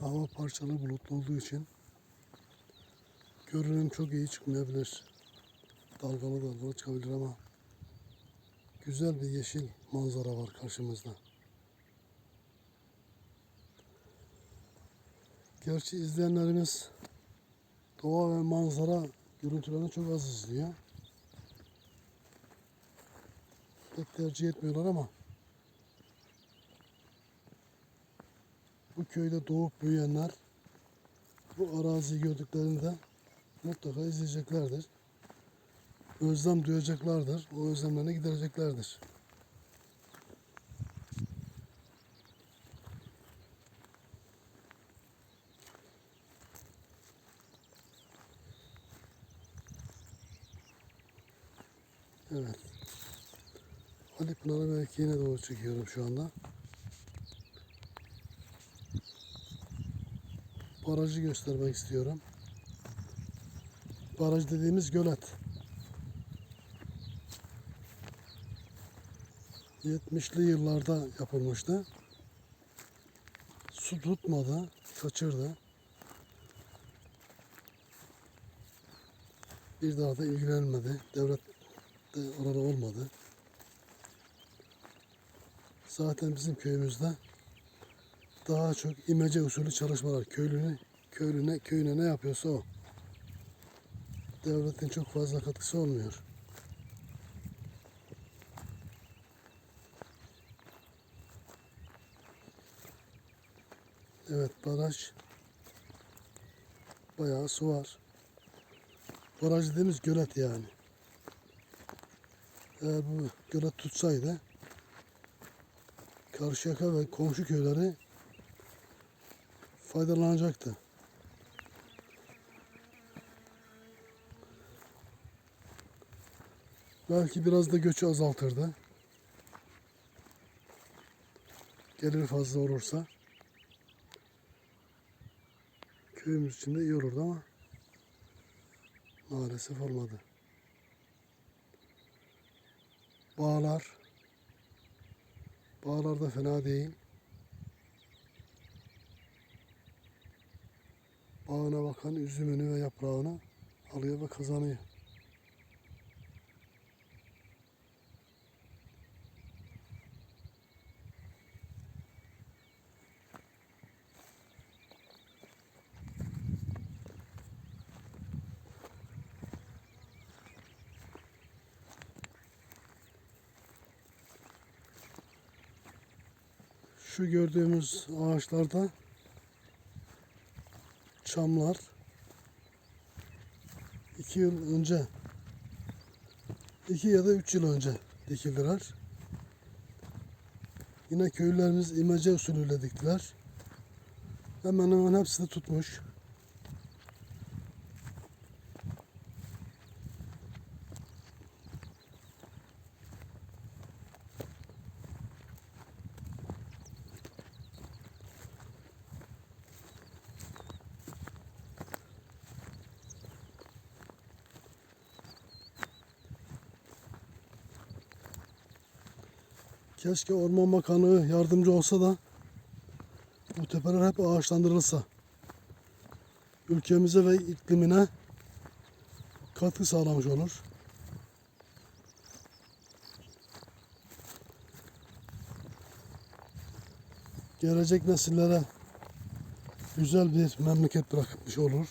Hava parçalı bulutlu olduğu için görünüm çok iyi çıkmayabilir. Dalgalı dalgalı çıkabilir ama güzel bir yeşil manzara var karşımızda. Gerçi izleyenlerimiz doğa ve manzara görüntülerini çok az izliyor. Pek tercih etmiyorlar ama bu köyde doğup büyüyenler bu araziyi gördüklerinde mutlaka izleyeceklerdir. Özlem duyacaklardır. O özlemlerini gidereceklerdir. Evet. Ali Pınarı mevkiine doğru çekiyorum şu anda. Barajı göstermek istiyorum. Baraj dediğimiz gölet. 70'li yıllarda yapılmıştı. Su tutmadı, kaçırdı. Bir daha da ilgilenmedi. Devlet de orada olmadı. Zaten bizim köyümüzde daha çok imece usulü çalışmalar. Köylünü, köylüne, köyüne ne yapıyorsa o. Devletin çok fazla katkısı olmuyor. Evet baraj bayağı su var. Baraj dediğimiz gölet yani. Eğer bu gölet tutsaydı Karşıyaka ve komşu köyleri faydalanacaktı. Belki biraz da göçü azaltırdı. Gelir fazla olursa köyümüz için de iyi olurdu ama maalesef olmadı. Bağlar Bağlar da fena değil. Bağına bakan üzümünü ve yaprağını alıyor ve kazanıyor. Şu gördüğümüz ağaçlarda çamlar iki yıl önce iki ya da üç yıl önce dikildiler. Yine köylülerimiz imece usulüyle diktiler. Hemen hemen hepsi de tutmuş. Keşke Orman Bakanlığı yardımcı olsa da bu tepeler hep ağaçlandırılsa. Ülkemize ve iklimine katkı sağlamış olur. Gelecek nesillere güzel bir memleket bırakmış olur.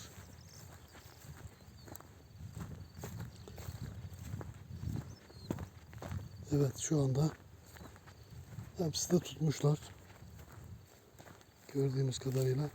Evet şu anda Hepsi de tutmuşlar. Gördüğümüz kadarıyla.